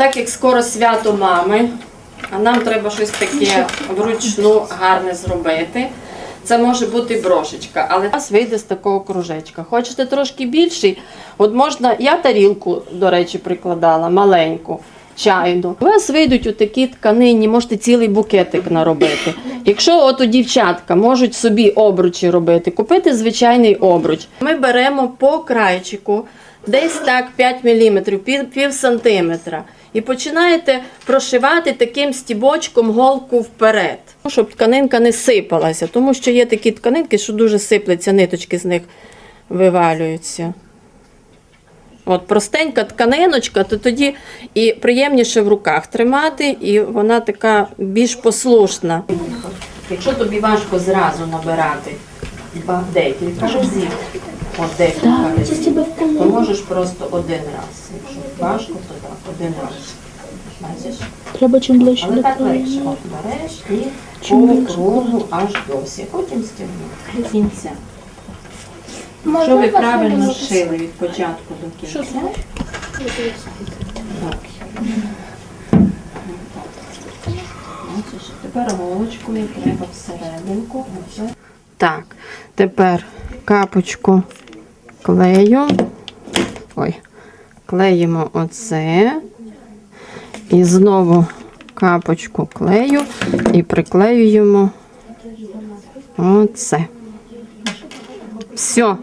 Так як скоро свято мами, а нам треба щось таке вручну гарне зробити. Це може бути брошечка, але у вас вийде з такого кружечка. Хочете трошки більший? От можна, я тарілку, до речі, прикладала, маленьку, чайну. У вас вийдуть отакі тканині, можете цілий букетик наробити. Якщо от у дівчатка можуть собі обручі робити, купити звичайний обруч. Ми беремо по крайчику десь так 5 мм, пів, пів сантиметра. І починаєте прошивати таким стібочком голку вперед, щоб тканинка не сипалася, тому що є такі тканинки, що дуже сипляться, ниточки з них вивалюються. От простенька тканиночка, то тоді і приємніше в руках тримати, і вона така більш послушна. Якщо тобі важко зразу набирати декілька от декілька разів, то можеш просто один раз. Якщо важко, то так, один раз. Бачиш? Треба чим ближче Але до так краю. легше. От береш і по кругу аж досі. Потім стягнути до кінця. Що ви правильно зшили від початку до кінця. Так. Бачиш, Тепер голочкою треба всерединку. Так, тепер капочку клею. Ой, клеїмо оце. І знову капочку клею і приклеюємо оце. Все,